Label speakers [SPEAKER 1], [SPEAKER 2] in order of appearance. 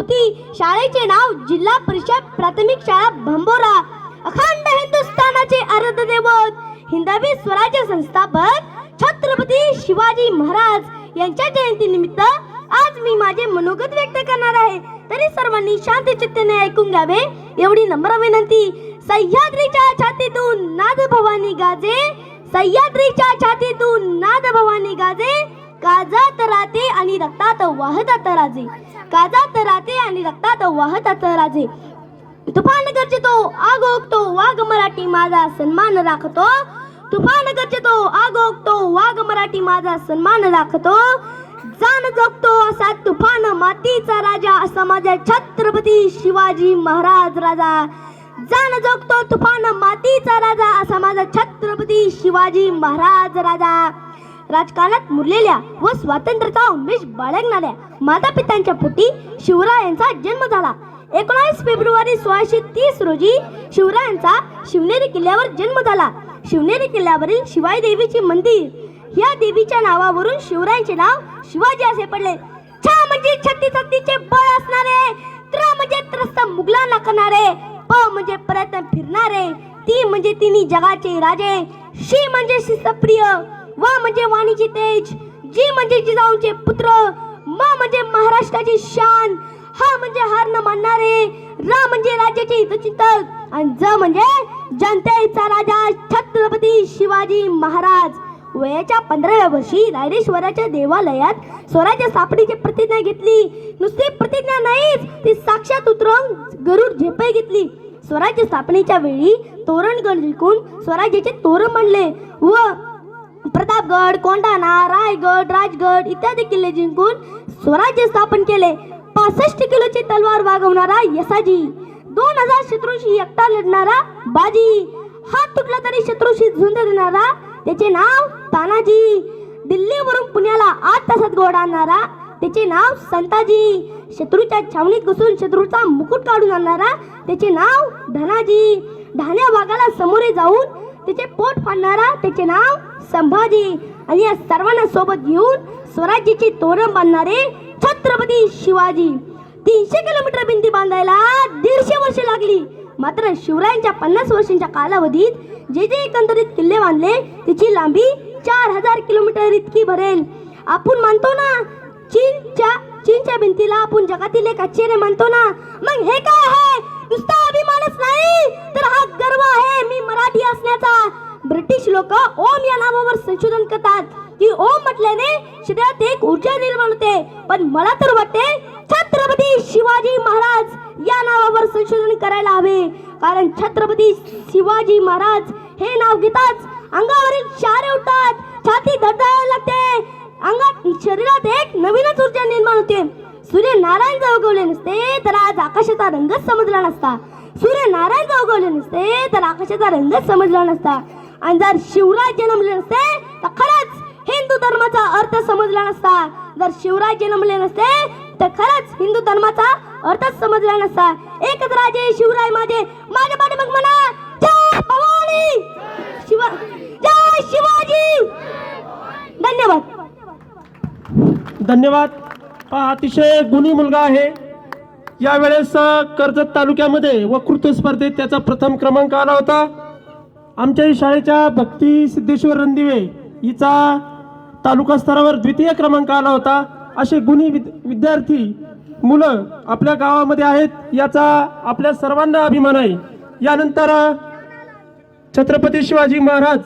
[SPEAKER 1] चौथी शाळेचे नाव जिल्हा परिषद प्राथमिक शाळा भंबोरा. अखंड हिंदुस्थानाचे अर्ध दैवत हिंदवी स्वराज्य संस्थापक छत्रपती शिवाजी महाराज यांच्या जयंतीनिमित्त आज मी माझे मनोगत व्यक्त करणार आहे. तरी सर्वांनी शांत चित्तेने ऐकून घ्यावे एवढी नम्र विनंती. सह्याद्रीच्या छातीतून नाद भवानी गाजे सह्याद्रीच्या छातीतून नाद भवानी गाजे काजात राहते आणि रक्तात वाहतात राजे काजात राहते आणि रक्तात वाहतात राजे तुफान गरजतो आग ओकतो वाघ मराठी माझा सन्मान राखतो. तुफान गरजतो आग ओकतो वाघ मराठी माझा सन्मान राखतो. जाण जगतो असा तुफान मातीचा राजा असा माझा छत्रपती शिवाजी महाराज राजा. जाण जगतो तुफान मातीचा राजा असा माझा छत्रपती शिवाजी महाराज राजा. राजकारणात मुरलेल्या व स्वातंत्र्याचा उन्मेष बाळगणाऱ्या माता पित्यांच्या पोटी शिवरायांचा जन्म झाला. एकोणावीस फेब्रुवारी सोळाशे तीस रोजी शिवरायांचा शिवनेरी किल्ल्यावर जन्म झाला. शिवनेरी किल्ल्यावरील शिवाई देवीचे मंदिर या देवीच्या नावावरून शिवरायांचे नाव शिवाजी असे पडले. छ म्हणजे छत्तीस हत्तीचे बळ असणारे त्र म्हणजे त्रस्त मुघलांना करणारे प म्हणजे प्रयत्न फिरणारे ती म्हणजे तिन्ही जगाचे राजे शी म्हणजे शिस्तप्रिय. व म्हणजे वाणीची तेज जी म्हणजे जिजाऊंचे पुत्र म म्हणजे महाराष्ट्राची शान हा म्हणजे हार न मानणारे र म्हणजे राज्याचे हितचिंतक आणि ज म्हणजे जनतेचा राजा छत्रपती शिवाजी महाराज. वयाच्या पंधराव्या वर्षी रायरेश्वराच्या देवालयात स्वराज्य सापडीची प्रतिज्ञा घेतली. नुसती प्रतिज्ञा नाहीच ती साक्षात उतरवून गरुड झेपे घेतली. स्वराज्य स्थापनेच्या वेळी तोरणगड जिंकून स्वराज्याचे तोरण बनले व प्रतापगड कोंढाणा रायगड राजगड इत्यादी किल्ले जिंकून स्वराज्य स्थापन केले. पासष्ट किलोची तलवार वागवणारा यसाजी दोन हजार शत्रूशी एकटा लढणारा बाजी हात तुटला तरी शत्रूशी झुंज देणारा त्याचे नाव तानाजी दिल्लीवरून पुण्याला आठ तासात गोड आणणारा त्याचे नाव संताजी शत्रूच्या छावणीत घुसून शत्रूचा मुकुट काढून आणणारा त्याचे नाव धनाजी ढाण्या भागाला समोरे जाऊन तिचे पोट फाडणारा त्याचे नाव संभाजी. आणि या सर्वांना सोबत घेऊन स्वराज्याचे तोरण बांधणारे छत्रपती शिवाजी. तीनशे किलोमीटर भिंती बांधायला दीडशे वर्ष लागली. मात्र शिवरायांच्या पन्नास वर्षांच्या कालावधीत जे जे एकंदरीत किल्ले बांधले त्याची लांबी चार हजार किलोमीटर इतकी भरेल. आपण मानतो ना चीनच्या चीनच्या भिंतीला आपण जगातील एक आश्चर्य मानतो ना. मग हे काय आहे? नुसता अभिमानच नाही? तर हा गर्व आहे मी मराठी ब्रिटिश लोक ओम या नावावर संशोधन करतात. की ओम म्हटल्याने शरीरात एक ऊर्जा निर्माण होते. पण मला तर वाटते छत्रपती शिवाजी महाराज या नावावर संशोधन करायला हवे. कारण छत्रपती शिवाजी महाराज हे नाव घेताच अंगावरील शारे उठतात छाती धडधायला लागते. अंगात शरीरात एक नवीनच ऊर्जा निर्माण होते. सूर्य नारायण जर उगवले नसते तर आज आकाशाचा रंगच समजला नसता. सूर्य नारायण जर उगवले नसते तर आकाशाचा रंगच समजला नसता. आणि जर शिवराय जन्मले नसते तर खरंच हिंदू धर्माचा अर्थ समजला नसता. जर शिवराय जन्मले नसते तर खरंच हिंदू धर्माचा अर्थच समजला नसता. एकच राजे शिवराय माझे. माझ्या पाठीमाग म्हणा. जय भवानी! शिवा जय शिवाजी! धन्यवाद.
[SPEAKER 2] धन्यवाद. हा अतिशय गुणी मुलगा आहे. यावेळेस कर्जत तालुक्यामध्ये वक्तृत्व स्पर्धेत त्याचा प्रथम क्रमांक आला होता. आमच्या शाळेच्या भक्ती सिद्धेश्वर रणदिवे हिचा तालुका स्तरावर द्वितीय क्रमांक आला होता. असे गुणी विद विद्यार्थी मुलं आपल्या गावामध्ये आहेत याचा आपल्या सर्वांना अभिमान आहे. यानंतर छत्रपती शिवाजी महाराज